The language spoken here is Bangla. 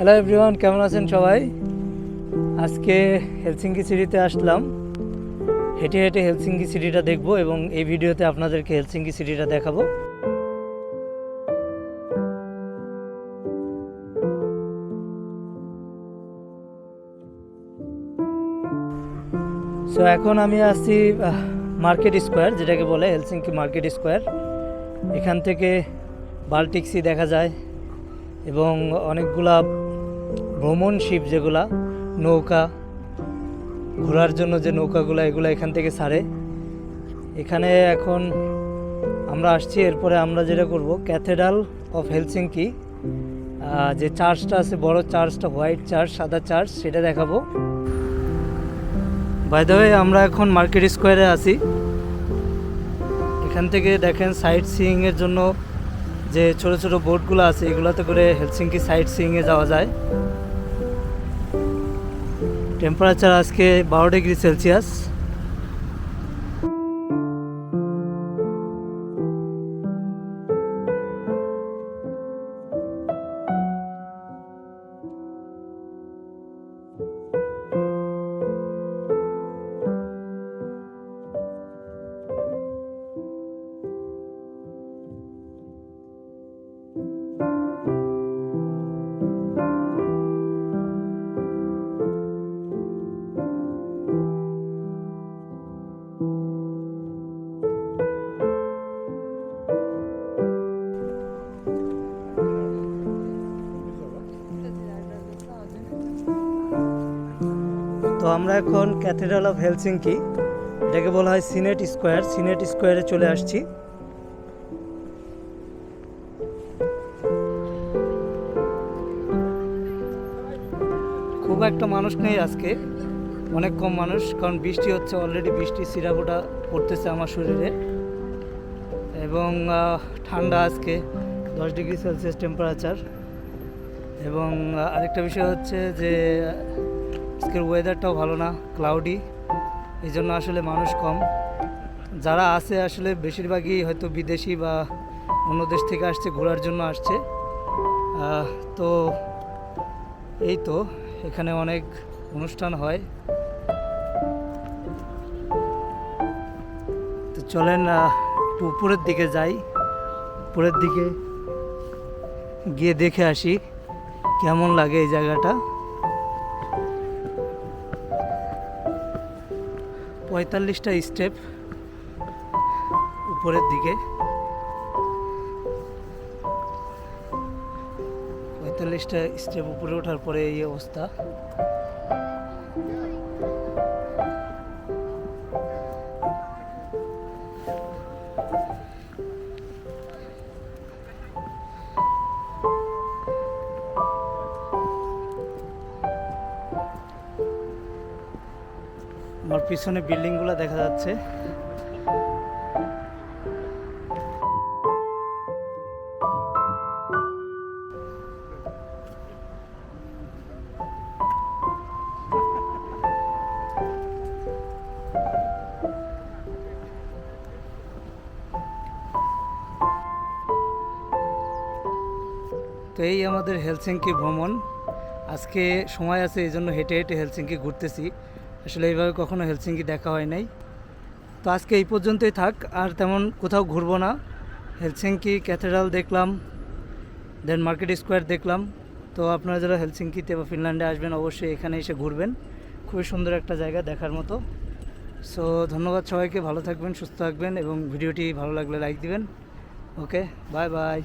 হ্যালো এভরিওয়ান কেমন আছেন সবাই? আজকে হেলসিঙ্কি সিটিতে আসলাম। হেঁটে হেঁটে হেলসিঙ্কি সিটিটা দেখব এবং এই ভিডিওতে আপনাদেরকে হেলসিঙ্কি সিটিটা দেখাবো। সো এখন আমি আসছি মার্কেট স্কোয়ার যেটাকে বলে হেলসিঙ্কি মার্কেট স্কোয়ার এখান থেকে বাল্টিক্সি দেখা যায় এবং অনেকগুলা ভ্রমণ শিপ যেগুলা, নৌকা, ঘোরার জন্য যে নৌকাগুলো, এগুলো এখান থেকে ছাড়ে এখানে এখন আমরা আসছি, এরপরে আমরা যেটা করব ক্যাথেড্রাল অফ হেলসিঙ্কি যে চার্চটা আছে, বড় চার্চটা, হোয়াইট চার্চ, সাদা চার্চ, সেটা দেখাবো। বাই দ্য ওয়ে আমরা এখন মার্কেট স্কোয়ারে আছি। এখান থেকে দেখেন সাইট সিইংয়ের জন্য যে ছোট ছোট বোটগুলো আছে, এগুলোতে করে হেলসিঙ্কি সাইট সিইংয়ে যাওয়া যায়। টেম্পারেচার আজকে বারো ডিগ্রি সেলসিয়াস তো আমরা এখন ক্যাথেড্রাল অফ হেলসিঙ্কি এটাকে বলা হয় সিনেট স্কোয়ার সিনেট স্কোয়ারে চলে আসছি। খুব একটা মানুষ নেই আজকে, অনেক কম মানুষ, কারণ বৃষ্টি হচ্ছে অলরেডি বৃষ্টি সিরাপোটা পড়তেছে আমার শরীরে। এবং ঠান্ডা আজকে, দশ ডিগ্রি সেলসিয়াস টেম্পারেচার এবং আরেকটা বিষয় হচ্ছে যে আজকের ওয়েদারটাও ভালো না ক্লাউডি এই জন্য আসলে মানুষ কম। যারা আছে আসলে বেশিরভাগই হয়তো বিদেশি বা অন্য দেশ থেকে আসছে, ঘোরার জন্য আসছে। তো এই তো, এখানে অনেক অনুষ্ঠান হয়। তো চলেন একটু উপরের দিকে যাই। উপরের দিকে গিয়ে দেখে আসি, কেমন লাগে এই জায়গাটা। পঁয়তাল্লিশটা স্টেপ উপরের দিকে। পঁয়তাল্লিশটা স্টেপ উপরে ওঠার পরে এই অবস্থা। আমার পিছনে বিল্ডিংগুলো দেখা যাচ্ছে। তো এই আমাদের হেলসিঙ্কি ভ্রমণ। আজকে সময় আছে, এই জন্য হেঁটে হেঁটে হেলসিঙ্কি ঘুরতেছি। আসলে এইভাবে কখনো হেলসিঙ্কি দেখা হয় নাই। তো আজকে এই পর্যন্তই থাক, আর তেমন কোথাও ঘুরবো না। হেলসিঙ্কি ক্যাথেড্রাল দেখলাম, দেন মার্কেট স্কোয়ার দেখলাম। তো আপনারা যারা হেলসিঙ্কিতে বা ফিনল্যান্ডে আসবেন, অবশ্যই এখানে এসে ঘুরবেন। খুবই সুন্দর একটা জায়গা দেখার মতো। সো ধন্যবাদ সবাইকে, ভালো থাকবেন, সুস্থ থাকবেন, এবং ভিডিওটি ভালো লাগলে লাইক দিবেন। Okay, bye bye.